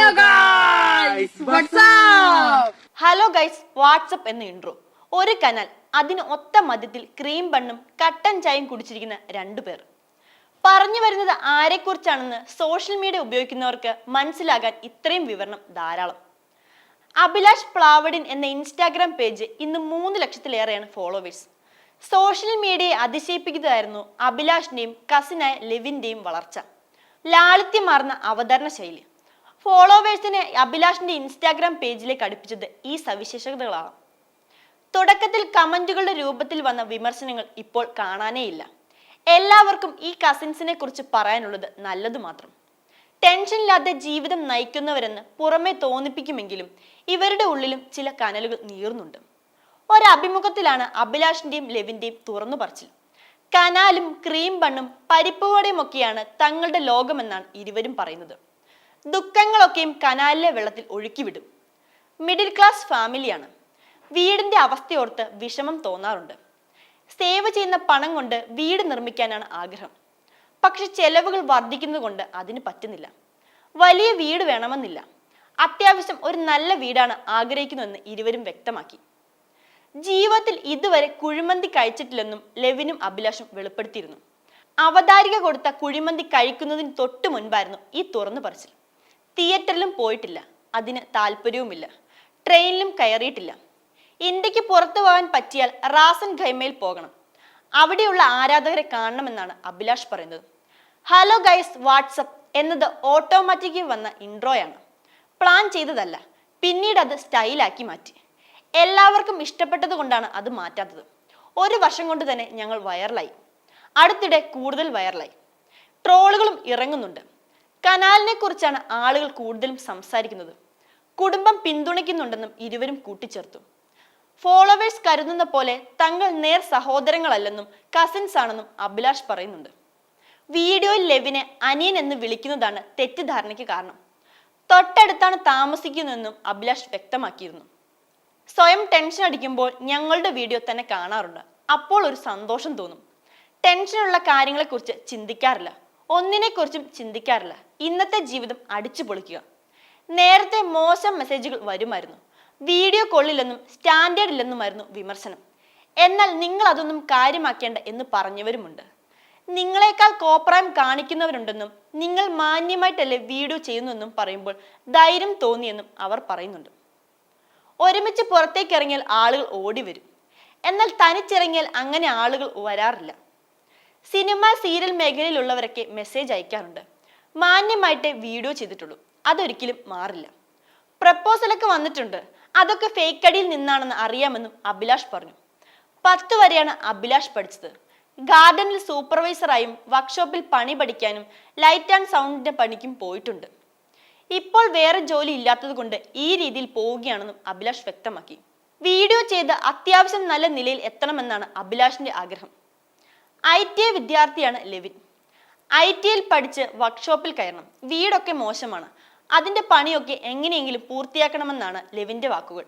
Hello guys WhatsApp hello guys WhatsApp എന്ന intro ഒരു കനൽ അതിന് ഒത്ത മധ്യത്തിൽ ക്രീം ബണ്ണും കട്ടൻ ചായയും കുടിച്ചിരിക്കുന്ന രണ്ടു പേർ. പറഞ്ഞു വരുന്നത് ആരെക്കുറിച്ചാണെന്ന് സോഷ്യൽ മീഡിയ ഉപയോഗിക്കുന്നവർക്ക് മനസ്സിലാകാൻ ഇത്രയും വിവരണം ധാരാളം. അഭിലാഷ് പ്ലാവഡിൻ എന്ന ഇൻസ്റ്റാഗ്രാം പേജ് ഇന്ന് മൂന്ന് ലക്ഷത്തിലേറെയാണ് ഫോളോവേഴ്സ് സോഷ്യൽ മീഡിയയെ അതിശയിപ്പിക്കുന്നതായിരുന്നു അഭിലാഷിന്റെയും കസിനായ ലെവിന്റെയും വളർച്ച. ലാളിത്യമാർന്ന അവതരണ ശൈലി ഫോളോവേഴ്സിനെ അഭിലാഷിന്റെ ഇൻസ്റ്റാഗ്രാം പേജിലേക്ക് അടുപ്പിച്ചത് ഈ സവിശേഷതകളാണ്. തുടക്കത്തിൽ കമന്റുകളുടെ രൂപത്തിൽ വന്ന വിമർശനങ്ങൾ ഇപ്പോൾ കാണാനേയില്ല എല്ലാവർക്കും ഈ കസിൻസിനെ കുറിച്ച് പറയാനുള്ളത് നല്ലത് മാത്രം. ടെൻഷനില്ലാതെ ജീവിതം നയിക്കുന്നവരെന്ന് പുറമെ തോന്നിപ്പിക്കുമെങ്കിലും ഇവരുടെ ഉള്ളിലും ചില കനലുകൾ നീറുന്നുണ്ട്. ഒരഭിമുഖത്തിലാണ് അഭിലാഷിന്റെയും ലെവിന്റെയും തുറന്നു പറച്ചിൽ. കനാലും ക്രീം ബണ്ണും പരിപ്പുവടയും ഒക്കെയാണ് തങ്ങളുടെ ലോകമെന്നാണ് ഇരുവരും പറയുന്നത്. ദുഃഖങ്ങളൊക്കെയും കനാലിലെ വെള്ളത്തിൽ ഒഴുക്കിവിടും. മിഡിൽ ക്ലാസ് ഫാമിലിയാണ് വീടിന്റെ അവസ്ഥയോർത്ത് വിഷമം തോന്നാറുണ്ട്. സേവ് ചെയ്യുന്ന പണം കൊണ്ട് വീട് നിർമ്മിക്കാനാണ് ആഗ്രഹം. പക്ഷെ ചെലവുകൾ വർദ്ധിക്കുന്നത് കൊണ്ട് അതിന് പറ്റുന്നില്ല. വലിയ വീട് വേണമെന്നില്ല. അത്യാവശ്യം ഒരു നല്ല വീടാണ് ആഗ്രഹിക്കുന്നതെന്ന് ഇരുവരും വ്യക്തമാക്കി. ജീവിതത്തിൽ ഇതുവരെ കുഴിമന്തി കഴിച്ചിട്ടില്ലെന്നും ലെവിനും അഭിലാഷും വെളിപ്പെടുത്തിയിരുന്നു. അവതാരിക കൊടുത്ത കുഴിമന്തി കഴിക്കുന്നതിന് തൊട്ടു മുൻപായിരുന്നു ഈ തുറന്നു പറച്ചിൽ. തിയേറ്ററിലും പോയിട്ടില്ല. അതിന് താല്പര്യവുമില്ല. ട്രെയിനിലും കയറിയിട്ടില്ല. ഇന്ത്യയ്ക്ക് പുറത്തു പോകാൻ പറ്റിയാൽ റാസൻ ഖൈമയിൽ പോകണം. അവിടെയുള്ള ആരാധകരെ കാണണമെന്നാണ് അഭിലാഷ് പറയുന്നത്. ഹലോ ഗൈസ് വാട്സപ്പ് എന്നത് ഓട്ടോമാറ്റിക്കലി വന്ന ഇൻട്രോയാണ്. പ്ലാൻ ചെയ്തതല്ല പിന്നീട് അത് സ്റ്റൈലാക്കി മാറ്റി. എല്ലാവർക്കും ഇഷ്ടപ്പെട്ടത് കൊണ്ടാണ് അത് മാറ്റാത്തത്. ഒരു വർഷം കൊണ്ട് തന്നെ ഞങ്ങൾ വൈറലായി. അടുത്തിടെ കൂടുതൽ വൈറലായി. ട്രോളുകളും ഇറങ്ങുന്നുണ്ട്. കനാലിനെ കുറിച്ചാണ് ആളുകൾ കൂടുതലും സംസാരിക്കുന്നത്. കുടുംബം പിന്തുണയ്ക്കുന്നുണ്ടെന്നും ഇരുവരും കൂട്ടിച്ചേർത്തു. ഫോളോവേഴ്സ് കരുതുന്ന പോലെ തങ്ങൾ നേർ സഹോദരങ്ങളല്ലെന്നും കസിൻസ് ആണെന്നും അഭിലാഷ് പറയുന്നുണ്ട്. വീഡിയോയിൽ ലെവിനെ അനിയൻ എന്ന് വിളിക്കുന്നതാണ് തെറ്റിദ്ധാരണയ്ക്ക് കാരണം. തൊട്ടടുത്താണ് താമസിക്കുന്നതെന്നും അഭിലാഷ് വ്യക്തമാക്കിയിരുന്നു. സ്വയം ടെൻഷൻ അടിക്കുമ്പോൾ ഞങ്ങളുടെ വീഡിയോ തന്നെ കാണാറുണ്ട്. അപ്പോൾ ഒരു സന്തോഷം തോന്നും. ടെൻഷനുള്ള കാര്യങ്ങളെക്കുറിച്ച് ചിന്തിക്കാറില്ല. ഒന്നിനെക്കുറിച്ചും ചിന്തിക്കാറില്ല. ഇന്നത്തെ ജീവിതം അടിച്ചു പൊളിക്കുക. നേരത്തെ മോശം മെസ്സേജുകൾ വരുമായിരുന്നു. വീഡിയോ കൊള്ളില്ലെന്നും സ്റ്റാൻഡേർഡ് ഇല്ലെന്നുമായിരുന്നു വിമർശനം. എന്നാൽ നിങ്ങൾ അതൊന്നും കാര്യമാക്കേണ്ട എന്ന് പറഞ്ഞവരുമുണ്ട്. നിങ്ങളെക്കാൾ കോപ്രായം കാണിക്കുന്നവരുണ്ടെന്നും നിങ്ങൾ മാന്യമായിട്ടല്ലേ വീഡിയോ ചെയ്യുന്നുവെന്നും പറയുമ്പോൾ ധൈര്യം തോന്നിയെന്നും അവർ പറയുന്നുണ്ട്. ഒരുമിച്ച് പുറത്തേക്ക് ഇറങ്ങിയാൽ ആളുകൾ ഓടി വരും എന്നാൽ തനിച്ചിറങ്ങിയാൽ അങ്ങനെ ആളുകൾ വരാറില്ല. സിനിമ സീരിയൽ മേഖലയിലുള്ളവരൊക്കെ മെസ്സേജ് അയക്കാറുണ്ട്. മാന്യമായിട്ട് വീഡിയോ ചെയ്തിട്ടുള്ളൂ. അതൊരിക്കലും മാറില്ല. പ്രപ്പോസലൊക്കെ വന്നിട്ടുണ്ട്. അതൊക്കെ ഫേക്ക് അടിയിൽ നിന്നാണെന്ന് അറിയാമെന്നും അഭിലാഷ് പറഞ്ഞു. പത്ത് വരെയാണ് അഭിലാഷ് പഠിച്ചത്. ഗാർഡനിൽ സൂപ്പർവൈസറായും വർക്ക്ഷോപ്പിൽ പണി പഠിക്കാനും ലൈറ്റ് ആൻഡ് സൗണ്ടിന്റെ പണിക്കും പോയിട്ടുണ്ട്. ഇപ്പോൾ വേറെ ജോലി ഇല്ലാത്തത് കൊണ്ട് ഈ രീതിയിൽ പോവുകയാണെന്നും അഭിലാഷ് വ്യക്തമാക്കി. വീഡിയോ ചെയ്ത് അത്യാവശ്യം നല്ല നിലയിൽ എത്തണമെന്നാണ് അഭിലാഷിന്റെ ആഗ്രഹം. ഐ ടി ഐ വിദ്യാർത്ഥിയാണ് ലെവിൻ. ഐ ടി ഐയിൽ പഠിച്ച് വർക്ക്ഷോപ്പിൽ കയറണം. വീടൊക്കെ മോശമാണ്. അതിന്റെ പണിയൊക്കെ എങ്ങനെയെങ്കിലും പൂർത്തിയാക്കണമെന്നാണ് ലെവിന്റെ വാക്കുകൾ.